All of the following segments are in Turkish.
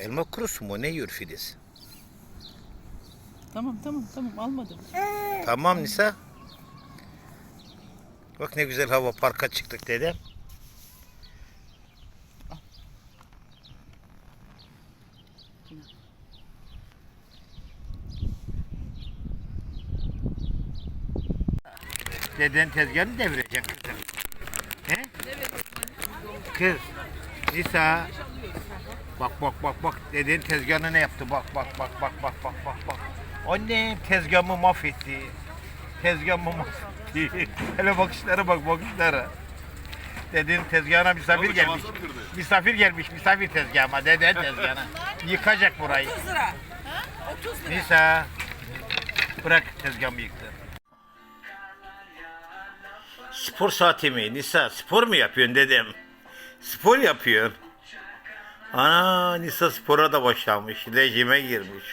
elma kurusu mu? Ne yiyor Filiz? Tamam tamam tamam almadım. Tamam Nisa. Bak ne güzel hava parka çıktık dedem. Deden tezgahını devirecek kızım. He? Kız. Nisa. Bak bak bak bak. Deden tezgahını ne yaptı? Bak bak bak bak bak bak bak bak. Annem tezgahımı mahvetti. Tezgahımı mahvetti. Hele bakışlara bak bakışlara. Deden tezgahına misafir gelmiş. Misafir gelmiş misafir tezgahıma. Deden tezgahına. Yıkacak burayı. 30 lira. 30 lira. Nisa. Bırak tezgahımı yıktı. Spor saati mi? Nisa spor mu yapıyorsun dedem? Spor yapıyor. Ana Nisa spora da başlamış. Rejime girmiş.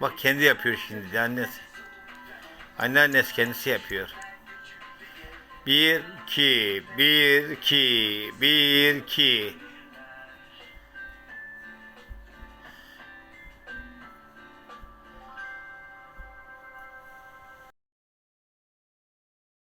Bak kendi yapıyor şimdi annesi. Anneannesi kendisi yapıyor. Bir, iki, bir, iki, bir, iki.